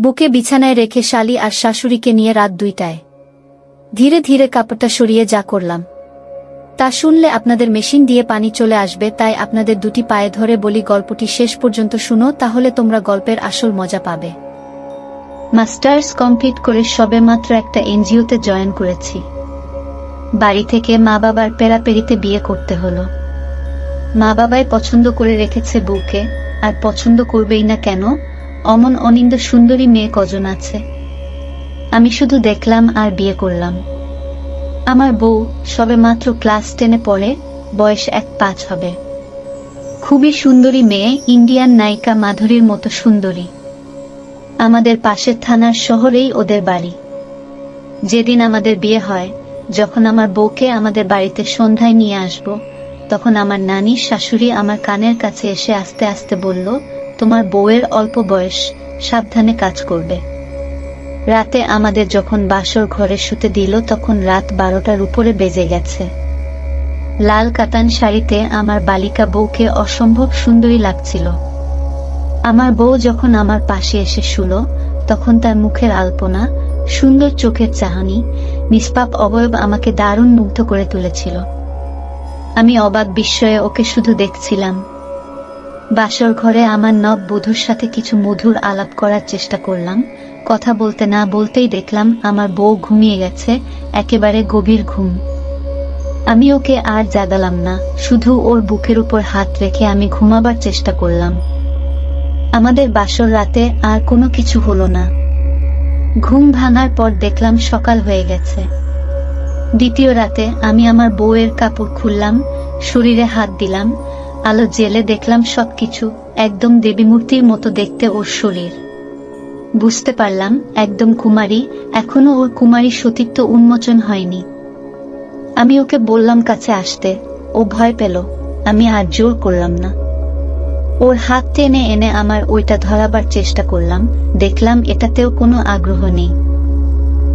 বুকে বিছানায় রেখে শালি আর শাশুড়িকে নিয়ে রাত দুইটায়। ধীরে ধীরে কাপড়টা সরিয়ে যা করলাম। তা শুনলে আপনাদের মেশিন দিয়ে পানি চলে আসবে, তাই আপনাদের দুটি পায়ে ধরে বলি গল্পটি শেষ পর্যন্ত শুনো, তাহলে তোমরা গল্পের আসল মজা পাবে। মাস্টার্স কমপ্লিট করে সবেমাত্র একটা এনজিওতে জয়েন করেছি। বাড়ি থেকে মা বাবার পেরাপেরিতে বিয়ে করতে হলো। মা বাবাই পছন্দ করে রেখেছে বউকে, আর পছন্দ করবেই না কেন? অমন অনিন্দ সুন্দরী মেয়ে কজন আছে? আমি শুধু দেখলাম আর বিয়ে করলাম। আমার বউ সবে মাত্র ক্লাস টেনে পড়ে, বয়স এক পাঁচ হবে। খুবই সুন্দরী মেয়ে, ইন্ডিয়ান নায়িকা মাধুরীর মতো সুন্দরী। আমাদের পাশের থানার শহরেই ওদের বাড়ি। যেদিন আমাদের বিয়ে হয়, যখন আমার বউকে আমাদের বাড়িতে সন্ধ্যায় নিয়ে আসব, তখন আমার নানি শাশুড়ি আমার কানের কাছে এসে আস্তে আস্তে বলল তোমার বউয়ের অল্প বয়স, সাবধানে কাজ করবে। রাতে আমাদের যখন বাসর ঘরে শুতে দিল, তখন রাত বারোটার উপরে বেজে গেছে। লাল কাতান শাড়িতে আমার বালিকা বউকে অসম্ভব সুন্দরী লাগছিল। আমার বউ যখন আমার পাশে এসে শুলো, তখন তার মুখের আলপনা, সুন্দর চোখের চাহানি, নিষ্পাপ অবয়ব আমাকে দারুণ মুগ্ধ করে তুলেছিল। আমি অবাক বিস্ময়ে ওকে শুধু দেখছিলাম। বাসর ঘরে আমার নব বধূর সাথে কিছু মধুর আলাপ করার চেষ্টা করলাম। কথা বলতে না বলতেই দেখলাম আমার বউ ঘুমিয়ে গেছে, একেবারে গভীর ঘুম। আমি ওকে আর জাগালাম না, শুধু ওর বুকের উপর হাত রেখে আমি ঘুমাবার চেষ্টা করলাম। আমাদের বাসর রাতে আর কোনো কিছু হলো না। ঘুম ভাঙার পর দেখলাম সকাল হয়ে গেছে। দ্বিতীয় রাতে আমি আমার বউয়ের কাপড় খুললাম, শরীরে হাত দিলাম আলো জেলে দেখলাম সবকিছু, একদম দেবী মূর্তির মতো দেখতে ওর শরীর। বুঝতে পারলাম, একদম কুমারী, এখনও ওর কুমারী সতীত্ব উন্মোচন হয়নি। আমি ওকে বললাম কাছে আসতে, ও ভয় পেল, আমি আর জোর করলাম না। ওর হাত টেনে এনে আমার ওইটা ধরাবার চেষ্টা করলাম, দেখলাম এটাতেও কোনো আগ্রহ নেই।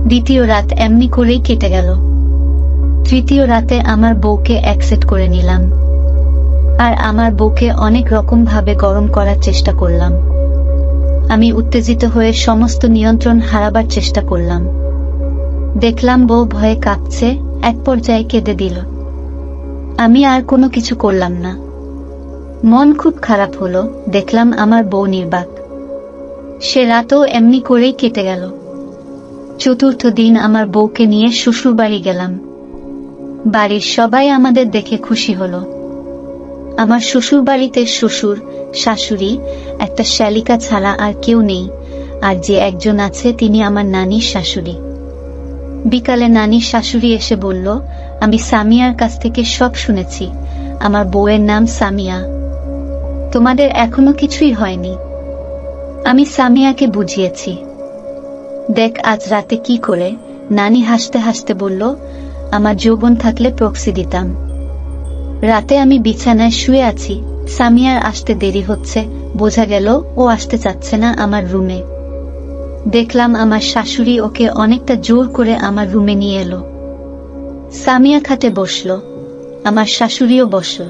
দ্বিতীয় রাত এমনি করেই কেটে গেল। তৃতীয় রাতে আমার বউকে অ্যাকসেপ্ট করে নিলাম। আর আমার বউকে অনেক রকম ভাবে গরম করার চেষ্টা করলাম। আমি উত্তেজিত হয়ে সমস্ত নিয়ন্ত্রণ হারাবার চেষ্টা করলাম। দেখলাম বউ ভয়ে কাঁপছে, এক পর্যায়ে কেঁদে দিল। আমি আর কোনো কিছু করলাম না। মন খুব খারাপ হলো, দেখলাম আমার বউ নির্বাক। সে রাতও এমনি করেই কেটে গেল। চতুর্থ দিন আমার বউকে নিয়ে শ্বশুর বাড়ি গেলাম। বাড়ির সবাই আমাদের দেখে খুশি হলো। আমার শ্বশুর বাড়িতে শ্বশুর, শাশুড়ি, একটা শ্যালিকা ছাড়া আর কেউ নেই, আর যে একজন আছে তিনি আমার নানির শাশুড়ি। বিকালে নানির শাশুড়ি এসে বলল, আমি সামিয়ার কাছ থেকে সব শুনেছি। আমার বউয়ের নাম সামিয়া। তোমাদের এখনও কিছুই হয়নি। আমি সামিয়াকে বুঝিয়েছি। দেখ আজ রাতে কি করে। নানি হাসতে হাসতে বলল, আমার যৌবন থাকলে প্রক্সি দিতাম। রাতে আমি বিছানায় শুয়ে আছি। সামিয়ার আসতে দেরি হচ্ছে। বোঝা গেল, ও আসতে চাচ্ছে না আমার রুমে। দেখলাম আমার শাশুড়ি ওকে অনেকটা জোর করে আমার রুমে নিয়ে এলো। সামিয়া খাটে বসল। আমার শাশুড়িও বসল।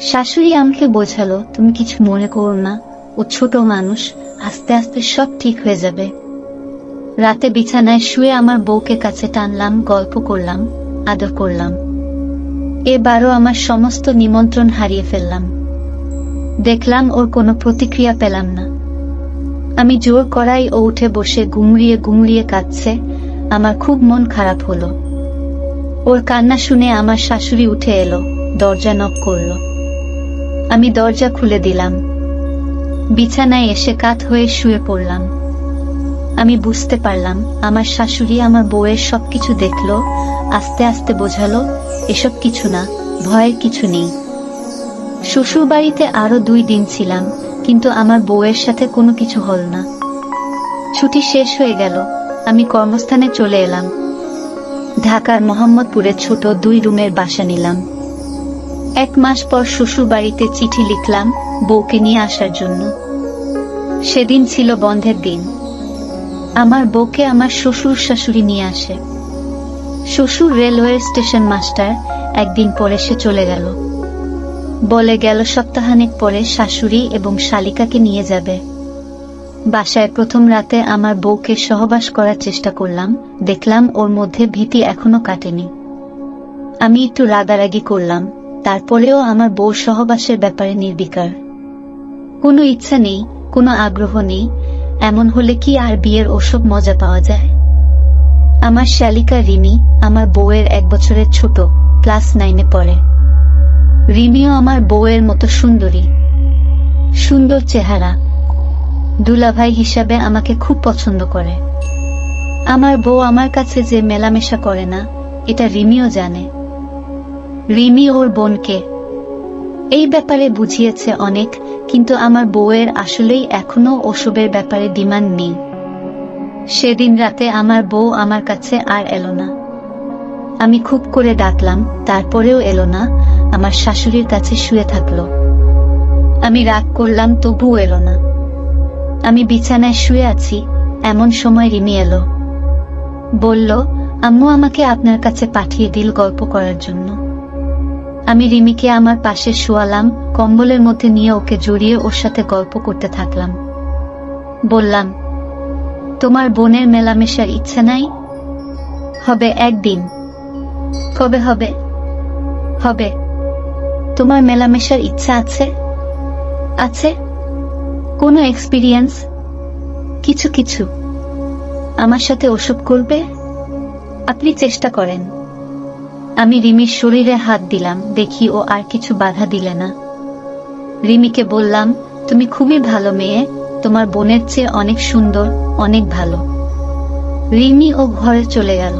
শাশুড়ি আমাকে বোঝালো, তুমি কিছু মনে করো না। ও ছোট মানুষ। আস্তে আস্তে সব ঠিক হয়ে যাবে। রাতে বিছানায় শুয়ে আমার বউকে কাছে টানলাম, গল্প করলাম, আদর করলাম। এবারও আমার সমস্ত নিমন্ত্রণ হারিয়ে ফেললাম। দেখলাম ওর কোনো প্রতিক্রিয়া পেলাম না। আমি জোর করাই ও উঠে বসে গুমড়িয়ে গুমড়িয়ে কাঁদছে, আমার খুব মন খারাপ হলো। ওর কান্না শুনে আমার শাশুড়ি উঠে এলো, দরজা নক করল। আমি দরজা খুলে দিলাম। বিছানায় এসে কাত হয়ে শুয়ে পড়লাম। আমি বুঝতে পারলাম, আমার শাশুড়ি আমার বউয়ের সবকিছু দেখল, আস্তে আস্তে বোঝালো, এসব কিছু না, ভয়ের কিছু নেই। শ্বশুর বাড়িতে আরও দুই দিন ছিলাম, কিন্তু আমার বউয়ের সাথে কোনো কিছু হল না। ছুটি শেষ হয়ে গেল, আমি কর্মস্থানে চলে এলাম। ঢাকার মোহাম্মদপুরে ছোট দুই রুমের বাসা নিলাম। এক মাস পর শ্বশুর বাড়িতে চিঠি লিখলাম, বউকে নিয়ে আসার জন্য। সেদিন ছিল বন্ধের দিন। আমার বউকে আমার শ্বশুর শাশুড়ি নিয়ে আসে। শ্বশুর রেলওয়ে স্টেশন মাস্টার, একদিন পরে সে চলে গেল। বলে গেল সপ্তাহানেক পরে শাশুড়ি এবং শালিকাকে নিয়ে যাবে। বাসায় প্রথম রাতে আমার বউকে সহবাস করার চেষ্টা করলাম, দেখলাম ওর মধ্যে ভীতি এখনও কাটেনি। আমি একটু রাগারাগি করলাম, তারপরেও আমার বউ সহবাসের ব্যাপারে নির্বিকার। কোনো ইচ্ছা নেই, কোনো আগ্রহ নেই এমন হলে কি আর বিয়ের ওসব মজা পাওয়া যায়? আমার শালিকা রিমি আমার বউয়ের এক বছরের ছোট, ক্লাস নাইনে পড়ে। রিমিও আমার বউয়ের মতো সুন্দরী। সুন্দর চেহারা। দুলাভাই হিসাবে আমাকে খুব পছন্দ করে। আমার বউ আমার কাছে যে মেলামেশা করে না, এটা রিমিও জানে। রিমি ওর বোনকে। এই ব্যাপারে বুঝিয়েছে অনেক কিন্তু আমার বউয়ের আসলেই এখনও ওসবের ব্যাপারে ডিমান্ড নেই। সেদিন রাতে আমার বউ আমার কাছে আর এলো না। আমি খুব করে ডাকলাম, তারপরেও এলো না, আমার শাশুড়ির কাছে শুয়ে থাকল। আমি রাগ করলাম, তবুও এলো না। আমি বিছানায় শুয়ে আছি, এমন সময় রিমি এলো। বলল, আম্মু আমাকে আপনার কাছে পাঠিয়ে দিল গল্প করার জন্য। আমি রিমিকে আমার পাশে শোয়ালাম, কম্বলের মধ্যে নিয়ে ওকে জড়িয়ে ওর সাথে গল্প করতে থাকলাম। বললাম, তোমার বোনের মেলামেশার ইচ্ছা নাই? হবে একদিন। কবে হবে? হবে। তোমার মেলামেশার ইচ্ছা আছে? আছে। কোনো এক্সপিরিয়েন্স? কিছু কিছু। আমার সাথে ওসব করবে? আপনি চেষ্টা করেন। আমি রিমির শরীরে হাত দিলাম, দেখি ও আর কিছু বাধা দিলে না। রিমিকে বললাম, তুমি খুবই ভালো মেয়ে, তোমার বোনের চেয়ে অনেক সুন্দর, অনেক ভালো। রিমি ও ঘরে চলে গেল।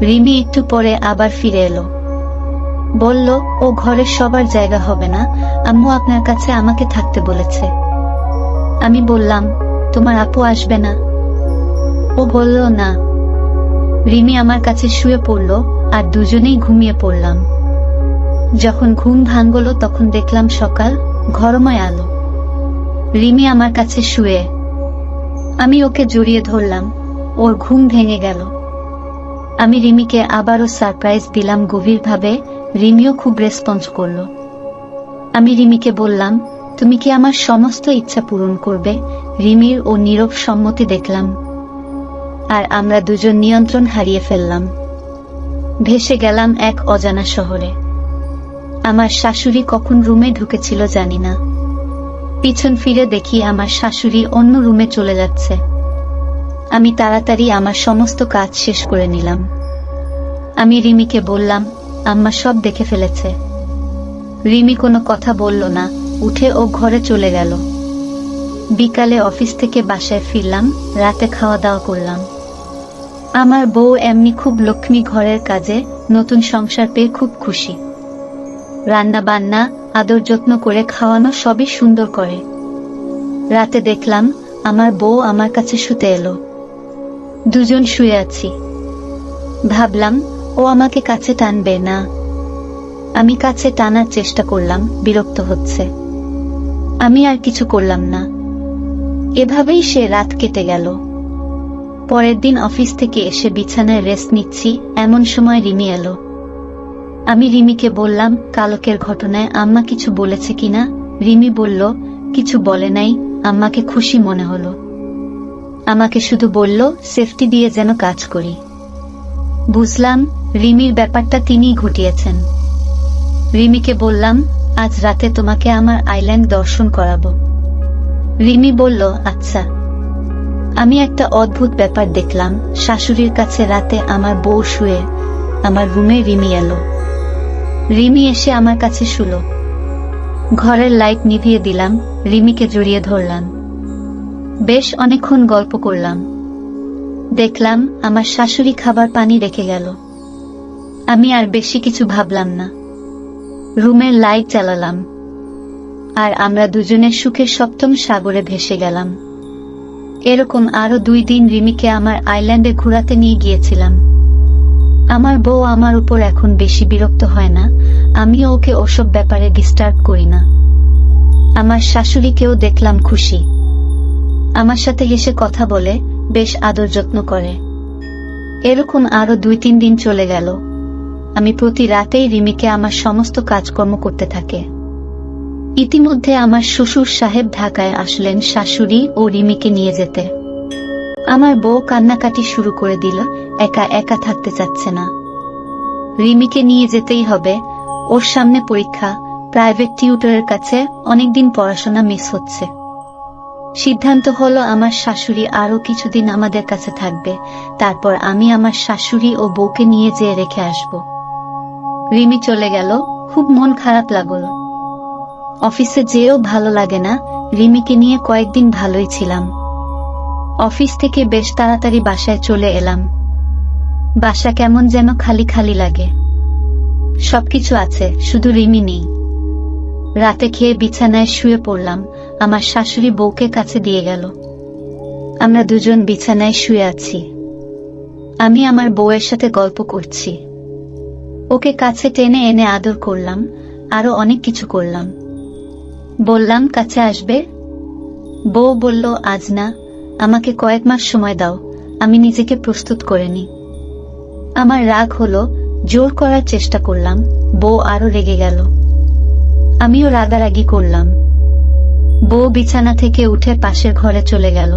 রিমি একটু পরে আবার ফিরে এলো। বলল, ও ঘরের সবার জায়গা হবে না, আম্মু আপনার কাছে আমাকে থাকতে বলেছে। আমি বললাম, তোমার আপু আসবে না? ও বলল, না। রিমি আমার কাছে শুয়ে পড়ল আর দুজনেই ঘুমিয়ে পড়লাম। যখন ঘুম ভাঙ্গলো তখন দেখলাম সকাল, ঘরময় আলো। রিমি আমার কাছে শুয়ে, আমি ওকে জড়িয়ে ধরলাম, ওর ঘুম ভেঙে গেল। আমি রিমিকে আবারও সারপ্রাইজ দিলাম, গভীরভাবে রিমিও খুব রেসপন্স করল। আমি রিমিকে বললাম, তুমি কি আমার সমস্ত ইচ্ছা পূরণ করবে? রিমির ও নীরব সম্মতি দেখলাম। আর আমরা দুজন নিয়ন্ত্রণ হারিয়ে ফেললাম। ভেসে গেলাম এক অজানা শহরে। আমার শাশুড়ি কখন রুমে ঢুকেছিল জানি না। পিছন ফিরে দেখি আমার শাশুড়ি অন্য রুমে চলে যাচ্ছে। আমি তাড়াতাড়ি আমার সমস্ত কাজ শেষ করে নিলাম। আমি রিমিকে বললাম, আম্মা সব দেখে ফেলেছে। রিমি কোনো কথা বলল না, উঠে ও ঘরে চলে গেল। বিকালে অফিস থেকে বাসায় ফিরলাম, রাতে খাওয়া দাওয়া করলাম। আমার বউ এমনি খুব লক্ষ্মী ঘরের কাজে, নতুন সংসার পেয়ে খুব খুশি। রান্না বান্না, আদর যত্ন করে খাওয়ানো সবই সুন্দর করে। রাতে দেখলাম, আমার বউ আমার কাছে শুতে এলো। দুজন শুয়ে আছি। ভাবলাম, ও আমাকে কাছে টানবে না। আমি কাছে টানার চেষ্টা করলাম, বিরক্ত হচ্ছে। আমি আর কিছু করলাম না। এভাবেই সে রাত কেটে গেল। পরের দিন অফিস থেকে এসে বিছানায় রেস্ট নিচ্ছি, এমন সময় রিমি এলো। আমি রিমিকে বললাম, কালকের ঘটনায় আম্মা কিছু বলেছে কিনা? রিমি বলল, কিছু বলে নাই, আম্মাকে খুশি মনে হলো। আমাকে শুধু বলল, সেফটি দিয়ে যেন কাজ করি। বুঝলাম, রিমির ব্যাপারটা তিনিই ঘটিয়েছেন। রিমিকে বললাম, আজ রাতে তোমাকে আমার আইল্যান্ড দর্শন করাবো। রিমি বলল আচ্ছা। আমি একটা অদ্ভুত ব্যাপার দেখলাম, শাশুড়ির কাছে রাতে আমার বউ শুয়ে, আমার রুমে রিমি এলো। রিমি এসে আমার কাছে শুলো। ঘরের লাইট নিভিয়ে দিলাম, রিমিকে জড়িয়ে ধরলাম। বেশ অনেকক্ষণ গল্প করলাম। দেখলাম, আমার শাশুড়ি খাবার পানি রেখে গেল। আমি আর বেশি কিছু ভাবলাম না। রুমের লাইট চালালাম আর আমরা দুজনে সুখের সপ্তম সাগরে ভেসে গেলাম। এরকম আরও দুই দিন রিমিকে আমার আইল্যান্ডে ঘোরাতে নিয়ে গিয়েছিলাম। আমার বউ আমার উপর এখন বেশি বিরক্ত হয় না আমিও ওকে ওসব ব্যাপারে ডিস্টার্ব করি না। আমার শাশুড়িকেও দেখলাম খুশি। আমার সাথে হেসে কথা বলে বেশ আদর যত্ন করে। এরকম আরও দুই তিন দিন চলে গেল। আমি প্রতি রাতেই রিমিকে আমার সমস্ত কাজকর্ম করতে থাকে। ইতিমধ্যে আমার শ্বশুর সাহেব ঢাকায় আসলেন শাশুড়ি ও রিমিকে নিয়ে যেতে। আমার বউ কান্নাকাটি শুরু করে দিল, একা একা থাকতে চাচ্ছে না। রিমিকে নিয়ে যেতেই হবে, ওর সামনে পরীক্ষা, প্রাইভেট টিউটরের কাছে অনেকদিন পড়াশোনা মিস হচ্ছে। সিদ্ধান্ত হলো আমার শাশুড়ি আরও কিছুদিন আমাদের কাছে থাকবে, তারপর আমি আমার শাশুড়ি ও বউকে নিয়ে যেয়ে রেখে আসব। রিমি চলে গেল, খুব মন খারাপ লাগল। অফিসে যেও ভালো লাগে না, রিমিকে নিয়ে কয়েকদিন ভালোই ছিলাম। অফিস থেকে বেশ তাড়াতাড়ি বাসায় চলে এলাম। বাসা কেমন যেন খালি খালি লাগে। সবকিছু আছে, শুধু রিমি নেই। রাতে খেয়ে বিছানায় শুয়ে পড়লাম, আমার শাশুড়ি বউকে কাছে দিয়ে গেল। আমরা দুজন বিছানায় শুয়ে আছি। আমি আমার বউয়ের সাথে গল্প করছি। ওকে কাছে টেনে এনে আদর করলাম আরও অনেক কিছু করলাম। বললাম, কাছে আসবে? বউ বলল, আজ না। আমাকে কয়েক মাস সময় দাও। আমি নিজেকে প্রস্তুত করে নি আমার রাগ হলো, জোর করার চেষ্টা করলাম। বউ আরও রেগে গেল। আমিও রাগারাগি করলাম। বউ বিছানা থেকে উঠে পাশের ঘরে চলে গেল।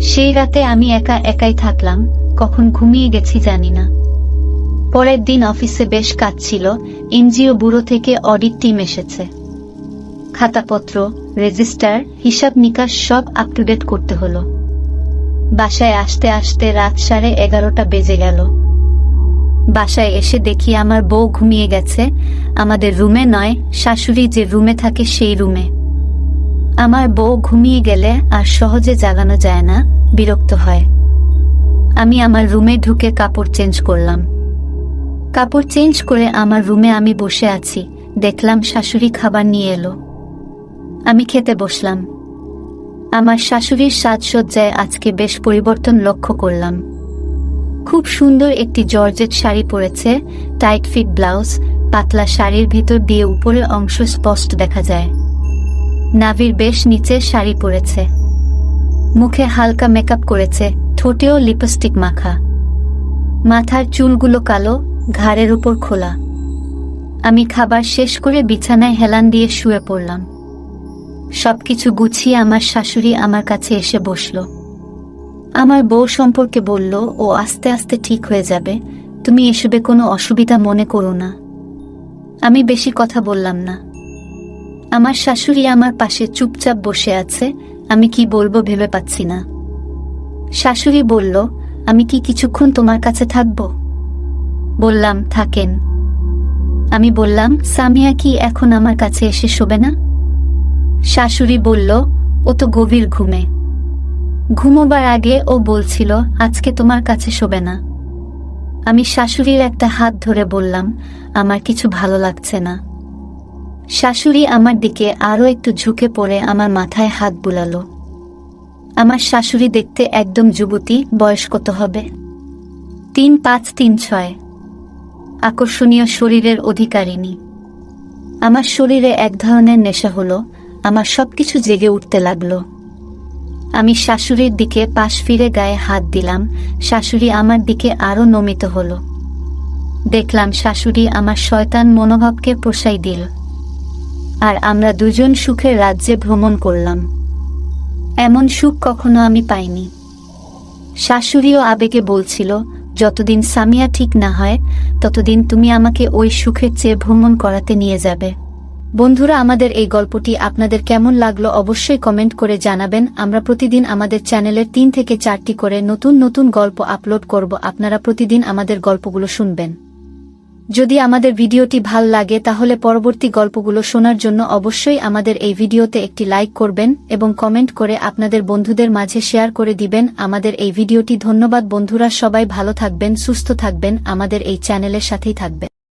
সেই রাতে আমি একা একাই থাকলাম, কখন ঘুমিয়ে গেছি জানি না। পরের দিন অফিসে বেশ কাজ ছিল, এনজিও ব্যুরো থেকে অডিট টিম এসেছে। খাতাপত্র, রেজিস্টার, হিসাব নিকাশ সব আপ টু ডেট করতে হলো। বাসায় আসতে আসতে রাত সাড়ে এগারোটা বেজে গেল। বাসায় এসে দেখি আমার বউ ঘুমিয়ে গেছে। আমাদের রুমে নয়, শাশুড়ি যে রুমে থাকে সেই রুমে। আমার বউ ঘুমিয়ে গেলে আর সহজে জাগানো যায় না, বিরক্ত হয়। আমি আমার রুমে ঢুকে কাপড় চেঞ্জ করলাম। কাপড় চেঞ্জ করে আমার রুমে আমি বসে আছি। দেখলাম শাশুড়ি খাবার নিয়ে এলো। আমি খেতে বসলাম। আমার শাশুড়ির সাজসজ্জায় আজকে বেশ পরিবর্তন লক্ষ্য করলাম। খুব সুন্দর একটি জর্জেট শাড়ি পরেছে, টাইট ফিট ব্লাউজ, পাতলা শাড়ির ভিতর দিয়ে উপরের অংশ স্পষ্ট দেখা যায়। নাভির বেশ নিচে শাড়ি পরেছে। মুখে হালকা মেকআপ করেছে, ঠোঁটেও লিপস্টিক মাখা। মাথার চুলগুলো কালো, ঘাড়ের উপর খোলা। আমি খাবার শেষ করে বিছানায় হেলান দিয়ে শুয়ে পড়লাম। সবকিছু গুছিয়ে আমার শাশুড়ি আমার কাছে এসে বসল। আমার বউ সম্পর্কে বলল, ও আস্তে আস্তে ঠিক হয়ে যাবে। তুমি এসবে কোনো অসুবিধা মনে করো না। আমি বেশি কথা বললাম না। আমার শাশুড়ি আমার পাশে চুপচাপ বসে আছে, আমি কি বলব ভেবে পাচ্ছি না। শাশুড়ি বলল, আমি কি কিছুক্ষণ তোমার কাছে থাকব? বললাম, থাকেন। আমি বললাম, সামিয়া কি এখন আমার কাছে এসে শোবে না? শাশুড়ি বলল, ও তো গভীর ঘুমে। ঘুমোবার আগে ও বলছিল, আজকে তোমার কাছে শোবে না। আমি শাশুড়ির একটা হাত ধরে বললাম, আমার কিছু ভালো লাগছে না। শাশুড়ি আমার দিকে আরও একটু ঝুঁকে পড়ে আমার মাথায় হাত বুলালো। আমার শাশুড়ি দেখতে একদম যুবতী, বয়স কত হবে? তিন পাঁচ তিন ছয়। আকর্ষণীয় শরীরের অধিকারিণী। আমার শরীরে এক ধরনের নেশা হলো আমার সব কিছু জেগে উঠতে লাগল। আমি শাশুড়ির দিকে পাশ ফিরে গায়ে হাত দিলাম, শাশুড়ি আমার দিকে আরও নমিত হলো। দেখলাম শাশুড়ি আমার শয়তান মনোভাবকে প্রসাই দিল। আর আমরা দুজন সুখের রাজ্যে ভ্রমণ করলাম। এমন সুখ কখনো আমি পাইনি। শাশুড়িও আবেগে বলছিল, যতদিন সামিয়া ঠিক না হয়, ততদিন তুমি আমাকে ওই সুখের চেয়ে ভ্রমণ করাতে নিয়ে যাবে। বন্ধুরা, আমাদের এই গল্পটি আপনাদের কেমন লাগল অবশ্যই কমেন্ট করে জানাবেন। আমরা প্রতিদিন আমাদের চ্যানেলের তিন থেকে চারটি করে নতুন নতুন গল্প আপলোড করব। আপনারা প্রতিদিন আমাদের গল্পগুলো শুনবেন। যদি আমাদের ভিডিওটি ভালো লাগে, তাহলে পরবর্তী গল্পগুলো শোনার জন্য অবশ্যই আমাদের এই ভিডিওতে একটি লাইক করবেন এবং কমেন্ট করে আপনাদের বন্ধুদের মাঝে শেয়ার করে দিবেন। আমাদের এই ভিডিওটি ধন্যবাদ বন্ধুরা, সবাই ভালো থাকবেন, সুস্থ থাকবেন। আমাদের এই চ্যানেলের সাথেই থাকবেন।